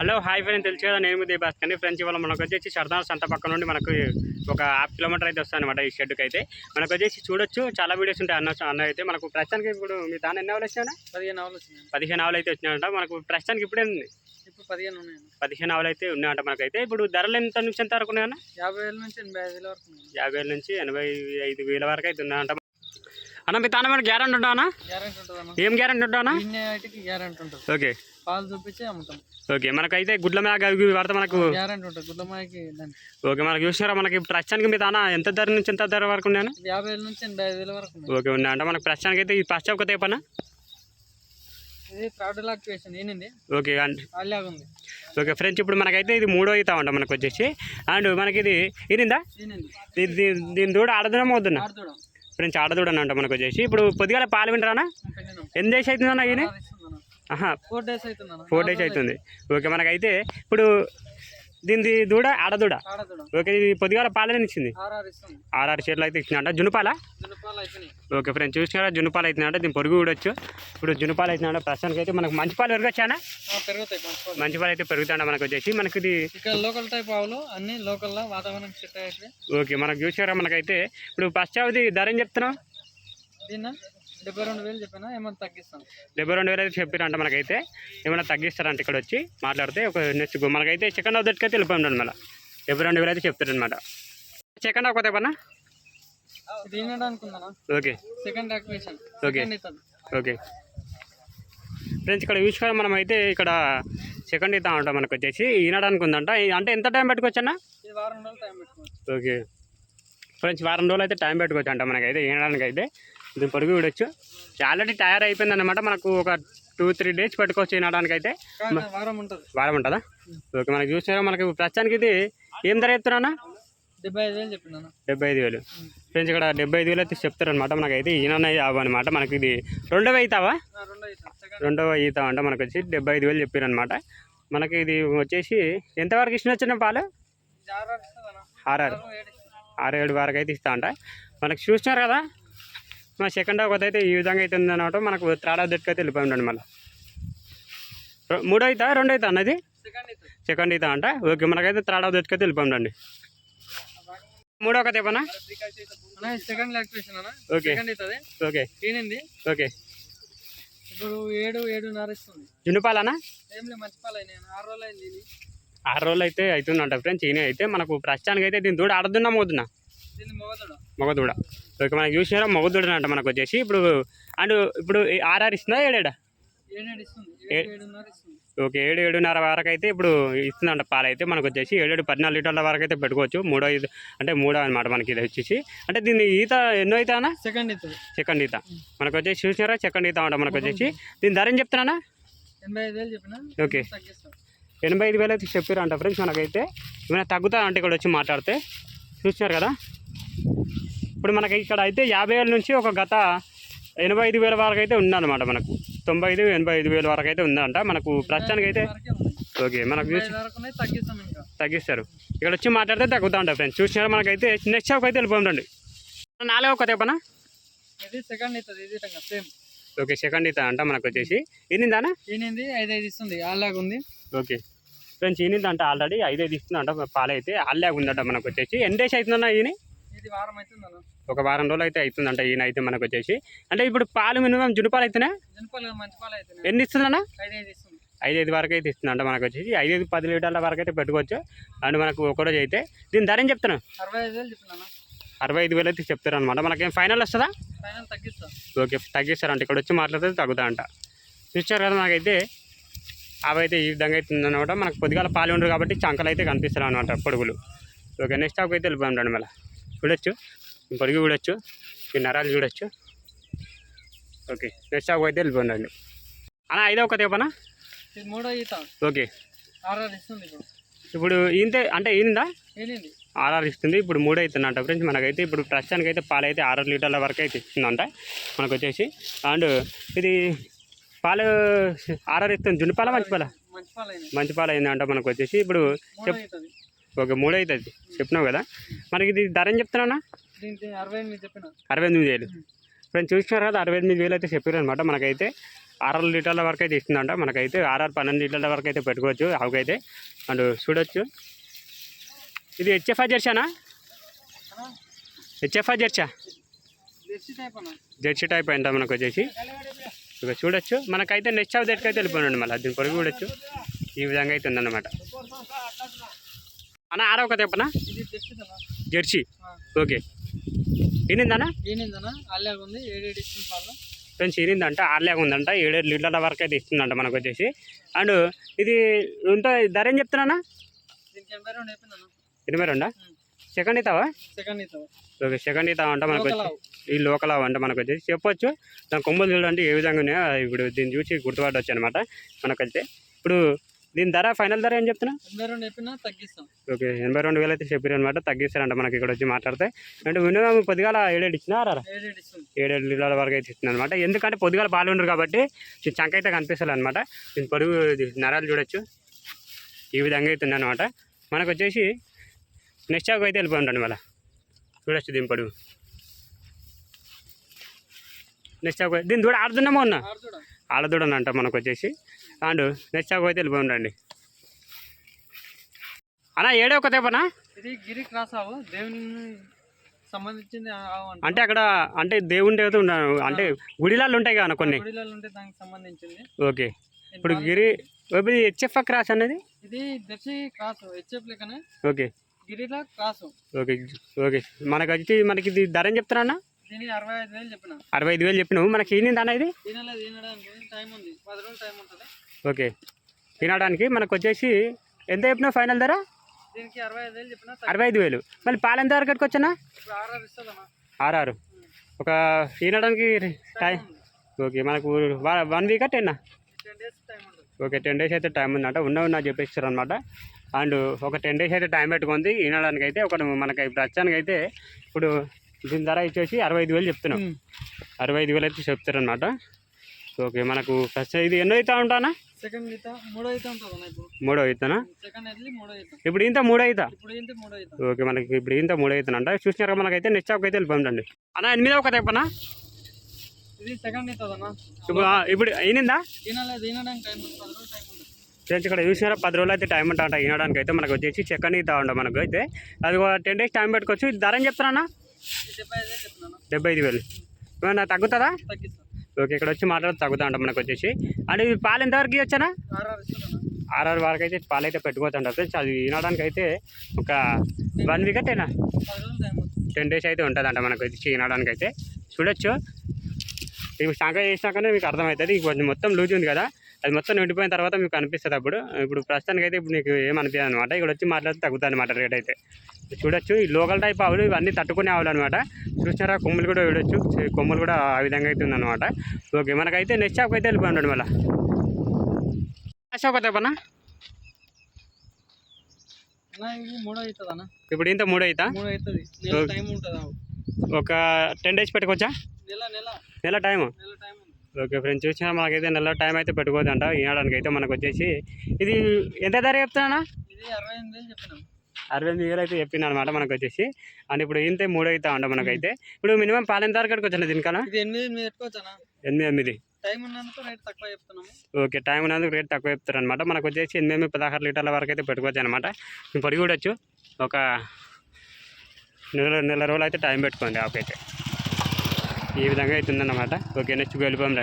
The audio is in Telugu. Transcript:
హలో హాయ్ ఫ్రెండ్ తెలుసు కదా నేను దీపాస్ కానీ ఫ్రెండ్స్ ఇవాళ మనకు వచ్చేసి సరదా సంత పక్క నుండి మనకు ఒక హాఫ్ కిలోమీటర్ అయితే వస్తుంది అనమాట ఈ షెడ్కి అయితే. మనకు వచ్చేసి చూడొచ్చు చాలా వీడియోస్ ఉంటాయి అన్న అన్న అయితే మనకు ప్రస్తుతానికి ఇప్పుడు మీ దాని ఎన్ని ఆవులు వచ్చినా పదిహేను ఆవులు వచ్చినాయి. పదిహేను ఆవులు అయితే వచ్చినాయంట. మనకు ప్రస్తుతానికి ఇప్పుడే ఉంది. ఇప్పుడు పదిహేను ఉన్నాయి పదిహేను ఆవులు అయితే ఉన్నాయంట మనకైతే. ఇప్పుడు ధరలు ఎంత నుంచి ఎంత వరకు ఉన్నాయన్న? యాభై వేల నుంచి ఎనభై ఐదు వేల వరకు యాభై వేల నుంచి ఎనభై ఐదు వేల వరకు అయితే ఉన్నాయంట. అన్న మీ తాన గ్యారంటీ ఉంటా అన్న? గ్యారెంటీ ఉంటుంది అన్న ఏం గ్యారంటీ ఉంటా అన్న ఓకే. పాలు చూపించి అమ్ముతాం. ఓకే మనకైతే గుడ్ల మేక అవి పడితే మనకు గ్యారెంటీ ఉంటుంది గుడ్లమాయకి దానికి ఓకే మనకు చూసినారా మనకి ప్రస్తుతానికి మీ తాన ఎంత ధర నుంచి ఎంత ధర వరకు ఉన్నాను ఇది యాభై వేల నుంచి ఎనభై ఐదు వేల వరకు ఓకే ఉన్నా అంటే మనకు ప్రస్తుతానికి అయితే ఈ ఫస్ట్ ఒక తేపనా ఇది థర్డ్ లాక్టివేషన్ ఏనింది? ఓకే అండ్ అలాగ ఉంది. ఓకే ఫ్రెండ్స్ ఇప్పుడు మనకైతే ఇది మూడో అవుతామంట మనకు వచ్చేసి. అండ్ మనకి ఇది ఇరిందా ఏనింది. ఇది దీ- దీని దూడ వద్దున్నా ఆడుతుడం ఫ్రెండ్స్ ఆడదూడని అంట మనకు వచ్చేసి. ఇప్పుడు పొద్దుగాల పాలు వింటారా ఎన్ని డేస్ అవుతుందన్న ఆహా ఫోర్ డేస్ అవుతుందన్న ఫోర్ డేస్ అవుతుంది ఓకే మనకైతే ఇప్పుడు దీని దూడ ఆడదూడ? ఓకే ఇది పొద్దుగాల పాలని ఇచ్చింది? ఆర్ఆర్ షేర్లు అయితే ఇచ్చిందంట జునుపాల? ఓకే ఫ్రెండ్స్ చూసినారా? జునుపాలు అవుతుందంట దీని పొరుగు చూడొచ్చు ఇప్పుడు జునుపాలు అవుతుందంట ప్రస్తుతానికి అయితే మనకు మంచి పాలు పెరగచ్చానా మంచి పాలు. అయితే పెరుగుతాయంట మనకు వచ్చేసి. మనకి ఇది లోకల్ టైప్ ఆవులు అన్ని లోకల్లో వాతావరణం ఓకే మనకు చూసారా మనకైతే ఇప్పుడు ఫస్ట్ అవది ధర ఏం చెప్తున్నావు? దీన్న? డెబ్బై రెండు వేలు చెప్పినా ఏమన్నా డెబ్బై రెండు వేలు అయితే చెప్పారంట మనకైతే. ఏమైనా తగ్గిస్తారంట ఇక్కడ వచ్చి మాట్లాడితే ఒక నెక్స్ట్ మనకైతే సెకండ్ అవదట్కి అయితే వెళ్ళిపోయింది మళ్ళీ. డెబ్బై రెండు వేలు అయితే చెప్తారనమాట సెకండ్ ఒక పన్నా ఇది వినడానికి ఉందన్నా ఓకే. Second activation. ఇస్తుంది ఓకే. ఫ్రెండ్స్ ఇక్కడ చూసుకోవాలి మనం అయితే ఇక్కడ సెకండ్ ఇద్దాం అంట మనకు వచ్చేసి. ఈనడానికి ఉందంట అంటే ఎంత టైం పెట్టుకోవచ్చన్నా? వారం రోజులు టైం పెట్టుకోవచ్చు. ఓకే. ఫ్రెండ్స్ వారం రోజులు అయితే టైం పెట్టుకోవచ్చు అంట మనకైతే ఈనడానికి అయితే దీని పొరుగు చూడొచ్చు ఆల్రెడీ తయారు అయిపోయింది అనమాట మనకు ఒక టూ త్రీ డేస్ పెట్టుకోవచ్చు ఈనడానికి అయితే వారం ఉంటుంది. ఓకే మనకి చూసినారా? మనకి ప్రస్తుతానికి ఇది ఏం ధర చెప్తున్నా డెబ్బై ఐదు వేలు చెప్పినాను డెబ్బై ఐదు వేలు. ఫ్రెండ్స్ ఇక్కడ డెబ్బై ఐదు వేలు అయితే చెప్తారనమాట మనకైతే ఈయన అనమాట మనకి ఇది రెండవ అవుతావా రెండవ ఈత అంట మనకు వచ్చి డెబ్బై ఐదు వేలు చెప్పారనమాట మనకి ఇది వచ్చేసి ఎంతవరకు ఇచ్చిన వచ్చిన పాలు? ఆర్ఆర్ ఆరు ఏడు వరకు అయితే ఇస్తా అంట మనకి చూసినారు కదా? మన సెకండ్ హాఫ్ అయితే ఈ విధంగా అయితే ఉందన్నమాట. మనకు త్రాడా దట్టుకు అయితే వెళ్ళిపోయి ఉండండి మళ్ళీ. మూడో అవుతా రెండో అవుతా అన్నది సెకండ్ అవుతా అంట. ఓకే మనకైతే త్రాడా దట్టుకు అయితే వెళ్ళిపోయి ఉండండి. మూడో ఒక సెకండ్ అన్న ఓకే ఓకే ఓకే ఇప్పుడు ఏడు ఏడున్నర ఇస్తుంది జున్నుపాలనా. ఆరు రోజులు అయితే అవుతుందంట ఫ్రెండ్స్ ఈయన అయితే మనకు ప్రస్తుతానికి అయితే దీని దూడ ఆడుతున్నా దీన్ని మొగదడ. ఓకే మనకి చూసినారా మగదూడ అంట మనకు వచ్చేసి. ఇప్పుడు అండ్ ఇప్పుడు ఆర్ఆర్ ఇస్తుందా ఏడేడా? ఓకే ఏడు ఏడున్నర వరకు అయితే ఇప్పుడు ఇస్తుందంట పాలు అయితే మనకు వచ్చేసి. ఏడేడు పద్నాలుగు లీటర్ల వరకు అయితే పెట్టుకోవచ్చు. మూడో ఐదు అంటే మూడో అనమాట మనకి ఇది వచ్చేసి. అంటే దీని ఈత ఎన్నో ఈత అన్న? సెకండ్ ఇస్తుంది సెకండ్ ఈత. మనకు వచ్చేసి చూసినారా? సెకండ్ ఈత అంట మనకు వచ్చేసి. దీని ధర ఏం చెప్తున్నానా? ఓకే. ఎనభై ఐదు వేలు అయితే చెప్పారు అంట ఫ్రెండ్స్ మనకైతే. ఏమైనా తగ్గుతా అంటే ఇక్కడ వచ్చి మాట్లాడితే. చూసినారు కదా? ఇప్పుడు మనకి ఇక్కడ అయితే యాభై వేల నుంచి ఒక గత ఎనభై ఐదు వేల వరకు అయితే ఉందన్నమాట మనకు. తొంభై ఐదు ఎనభై ఐదు వేల వరకు అయితే ఉందంట. మనకు ప్రస్తుతానికి అయితే ఓకే మనకు చూసి ఐదు తగ్గిస్తారు. ఇక్కడ వచ్చి మాట్లాడితే తగ్గుతూ ఉంటాయి ఫ్రెండ్స్. చూసినారు మనకైతే? నెక్స్ట్ షాప్ అయితే వెళ్ళిపోండి నాలుగో ఒక తెప్పనా ఇది సెకండ్ ఇస్తుంది ఇది విధంగా సేమ్ ఓకే సెకండ్ ఇతా అంట మనకు వచ్చేసి. ఈనిందానా ఈనింది ఐదు ఐదు ఇస్తుంది. అలాగ ఉంది. ఓకే. ఫ్రెండ్స్ ఈనింది అంట ఆల్రెడీ. ఐదైదు ఇస్తుందంట పాలైతే. ఆల్లాగా ఉందంట మనకు వచ్చేసి. ఎన్ని డేస్ అవుతుందన్న ఈయన అవుతుంది ఒక వారం రోజులు అయితే అవుతుందంట ఈయన అయితే మనకు వచ్చేసి. అంటే ఇప్పుడు పాలు మినిమం జునుపాలు అయితేనే? ఎన్ని ఇస్తుందన్న? ఐదు ఐదు ఇస్తుంది వరకు అయితే ఇస్తుందంట మనకు వచ్చేసి. ఐదు ఐదు పది లీటర్ల వరకు అయితే పెట్టుకోవచ్చు. అండ్ మనకు ఒకరోజు అయితే. దీని ధర ఏం చెప్తున్నాను అరవై ఐదు వేలు అయితే చెప్తారు అనమాట మనకేం ఫైనల్ వస్తుందా? ఓకే తగ్గిస్తారంట. ఇక్కడ వచ్చి మాట్లాడితే తగ్గుతా అంట చూసారు కదా మనకైతే. అవి అయితే ఈ విధంగా అయితే ఉందన్నమాట. మనకు పొద్దుగాల పాలు ఉండరు కాబట్టి చంకలు అయితే కనిపిస్తారు అనమాట పొడుగులు. ఓకే నెక్స్ట్ స్టాక్ అయితే వెళ్ళిపోయాం మళ్ళీ. చూడొచ్చు. ఈ పొడుగు చూడొచ్చు. ఈ నరాలు చూడొచ్చు. ఓకే. నెక్స్ట్ స్టాక్ అయితే వెళ్ళిపోండి అన్న ఐదో ఒక తేపనా ఇది మూడో ఈత. ఓకే. ఇప్పుడు ఈంతే అంటే ఈందా ఏనింది ఆర్ఆర్ ఇస్తుంది. ఇప్పుడు మూడు అవుతుందంట ఫ్రెండ్స్. మనకైతే ఇప్పుడు ప్రస్తుతానికి అయితే పాలు అయితే ఆరు లీటర్ల వరకు అయితే ఇస్తుందంట. మనకు వచ్చేసి. అండ్ ఇది పాలు ఆర్ఆర్ ఇస్తుంది. జున్ను పాల మంచి పాల మంచి పాలు అయిందంట మనకు వచ్చేసి ఇప్పుడు ఓకే మూడు అవుతుంది చెప్పినావు కదా? మనకి ఇది ధర ఏం చెప్తున్నా అరవై ఎనిమిది చెప్పిన. అరవై ఎనిమిది వేలు. ఫ్రెండ్స్ చూసినారు? కదా అరవై ఎనిమిది వేలు అయితే చెప్పారు అనమాట మనకైతే ఆరు లీటర్ల వరకు అయితే ఇస్తుందంట. మనకైతే ఆర్ఆర్ పన్నెండు లీటర్ల వరకు అయితే పెట్టుకోవచ్చు ఆవుకైతే. అండ్ చూడొచ్చు. ఇది హెచ్ఎఫ్ఐ జెర్సీనా హెచ్ఎఫ్ఐ జెర్సా జెర్సీ టైప్ అంట మనకు వచ్చేసి ఇక చూడొచ్చు. మనకైతే నెక్స్ట్ ఆఫ్ దగ్గరికి అయితే వెళ్ళిపోయినండి మళ్ళీ. దీని పొరుగు చూడొచ్చు. ఈ విధంగా అయితే ఉందన్నమాట. అన్న ఆరో ఒక తెప్పనా జెర్సీ. ఓకే. ఉంది ఏడేడు ఇస్తుంది పాలు. ఫ్రెండ్స్ ఈనిందంట ఆర్లేక ఉందంట ఏడేడు లీటర్ల వరకు అయితే ఇస్తుందంట మనకు వచ్చేసి అండ్ ఇది ఉంటే ధర ఏం చెప్తున్నా ఎనభై రెండు సెకండ్ ఇస్తావా? సెకండ్ ఇస్తావు. ఓకే సెకండ్ ఇస్తావా అంట మనకు ఈ లోకల్ అంట మనకు వచ్చేసి చెప్పొచ్చు. దాని కొమ్మలు చూడండి ఏ విధంగా ఉన్నాయో ఇప్పుడు దీన్ని చూసి గుర్తుపడవచ్చు అనమాట మనకైతే. ఇప్పుడు దీని ధర ఫైనల్ ధర ఏం చెప్తున్నా? ఓకే ఎనభై రెండు వేలు అయితే చెప్పారు అనమాట తగ్గిస్తారంట మనకి ఇక్కడ వచ్చి మాట్లాడితే. అంటే మినిమం పొద్దుగాల ఏడేడు ఇచ్చినా రా ఏడేడు లీటర్ల వరకు అయితే ఇస్తుంది అనమాట ఎందుకంటే పొద్దుగాల పాలు ఉండరు కాబట్టి చంక అయితే కనిపిస్తుంది అనమాట దీని పొడుగు నరాలు చూడొచ్చు. ఈ విధంగా అయితే ఉందన్నమాట మనకు వచ్చేసి నెక్స్ట్ షాప్ అయితే వెళ్ళిపోయి ఉంటాను మళ్ళీ. చూడొచ్చు దీని పొడుగు. నెక్స్ట్ షాప్ దీని దూడ ఆడుతున్నామో ఉన్నా ఆడదూడని అంట మనకు వచ్చేసి. అండ్ నెక్స్ట్ షాప్ అయితే వెళ్ళిపోయి ఉండండి అన్నా ఏడే ఒక తెప్పనా ఇది గిరి క్రాస్ ఆవు దేవుని సంబంధించింది అంట అక్కడ అంటే దేవుని దేవత ఉన్నాను అంటే గుడిలాలు ఉంటాయి కదా కొన్ని. గుడిలలో ఉంటే దానికి సంబంధించింది. ఓకే. ఇప్పుడు గిరి ఇప్పుడు హెచ్ఎఫ్ క్రాస్ అనేది ఇది జెర్సీ క్రాస్ హెచ్ఎఫ్ లెక్కనే. ఓకే. గిరిలా క్రాస్. Okay okay. మనకి వచ్చి మనకి ఇది ధర ఏం చెప్తారా దీనికి అరవై ఐదు వేలు చెప్పినావు. మనకి ఈనింది అన్న ఇది? ఓకే. తినడానికి మనకు వచ్చేసి ఎంత చెప్పినావు ఫైనల్ ధర? దీనికి అరవై ఐదు వేలు మళ్ళీ పాలు ఎంత వరకు వచ్చానా? ఇప్పుడు ఆర్ఆర్ ఒక తినడానికి టైం ఓకే మనకు one week ten ten days time ఉంటుంది. ఓకే టెన్ డేస్ అయితే టైం ఉందంట. ఉన్న ఉన్న చెప్పేస్తారు అనమాట అండ్ ఒక టెన్ డేస్ అయితే టైం పెట్టుకుంది. వినడానికి అయితే ఒక మనకి ప్రస్తుతానికి అయితే ఇప్పుడు దీని ధర ఇచ్చేసి అరవై ఐదు వేలు చెప్తున్నాం. అరవై ఐదు వేలు అయితే చెప్తారనమాట ఓకే మనకు ఫస్ట్ ఇది ఎన్నో అవుతా ఉంటానా? సెకండ్ మూడో మూడో అవుతానా ఇప్పుడు ఇంత మూడో అవుతా ఓకే మనకి ఇప్పుడు ఇంత మూడో అవుతానంట చూసినారా మనకైతే నెక్స్ట్ షాప్కి అయితే వెళ్ళిపోండి అన్న ఎనిమిదో ఒక తెప్పనా ఇప్పుడు ఇప్పుడు అయినిందా ఫ్రెండ్స్ ఇక్కడ చూసినారా పది రోజులు అయితే టైం ఉంటా వినడానికి అయితే మనకు వచ్చేసి చెక్కని ఇస్తా ఉండ మనకు అయితే. అది ఒక టెన్ డేస్ టైం పెట్టుకోవచ్చు. ధర ఏం చెప్తారా డెబ్బై ఐదు వేలు. ఏమన్నా తగ్గుతుందా? ఓకే ఇక్కడ వచ్చి మాట్లాడితే తగ్గుతా అంట మనకు వచ్చేసి. అండ్ ఇది పాలు ఎంతవరకు వచ్చానా ఆర్ఆర్ వరకు అయితే పాలు అయితే పెట్టుకోవచ్చు ఫ్రెండ్స్ అది వినడానికి అయితే ఒక వన్ వీక్ ఉంటుంది టెన్ డేస్ అయితే ఉంటుందంట మనకు వచ్చి వినడానికి అయితే. చూడొచ్చు. ఇవి శాంక చేసినాకనే మీకు అర్థమవుతుంది. ఇది కొంచెం మొత్తం లూజ్ ఉంది కదా. అది మొత్తం నిండిపోయిన తర్వాత మీకు కనిపిస్తుంది అప్పుడు. ఇప్పుడు ప్రస్తుతానికి అయితే ఇప్పుడు నీకు ఏమనిపించదు అనమాట ఇక్కడ వచ్చి మాట్లాడితే తగ్గుతుంది అనమాట రేట్ అయితే. చూడొచ్చు ఈ లోకల్ టైప్ ఆవులు ఇవన్నీ తట్టుకునే ఆవులు అనమాట చూసినారా కొమ్ములు కూడా చూడొచ్చు. కొమ్ములు కూడా ఆ విధంగా అయితే ఉందన్నమాట. ఓకే మనకైతే నెక్స్ట్ షాప్కి అయితే వెళ్ళిపోయి మళ్ళీ. షాప్ అయితే పన్నా ఇప్పుడు ఇంత మూడు అవుతా? ఒక టెన్ డేస్ పెట్టుకోవచ్చా? నెల టైము. ఓకే ఫ్రెండ్స్ చూసినా మనకైతే నెల టైం అయితే పెట్టుకోవద్దంట వినడానికి అయితే మనకు వచ్చేసి ఇది ఎంత ధర చెప్తున్నా ఇది అరవై ఎనిమిది వేలు అయితే చెప్పింది అనమాట మనకు వచ్చేసి అండ్ ఇప్పుడు ఇంతే మూడు అవుతా అంట మనకైతే. ఇప్పుడు మినిమం పాలు వరకు వచ్చాను దీనికన్నా? ఎనిమిది ఎనిమిది ఓకే టైం ఉన్నందుకు రేట్ తక్కువ చెప్తారు అనమాట మనకు వచ్చేసి ఎనిమిది పదహారు లీటర్ల వరకు అయితే పెట్టుకోవచ్చు అనమాట పొడి చూడొచ్చు ఒక నెల నెల రోజులు అయితే టైం పెట్టుకోండి ఆపైతే ఈ విధంగా అవుతుందన్నమాట. ఓకే నెక్స్ట్ వెళ్ళిపోయాం రండి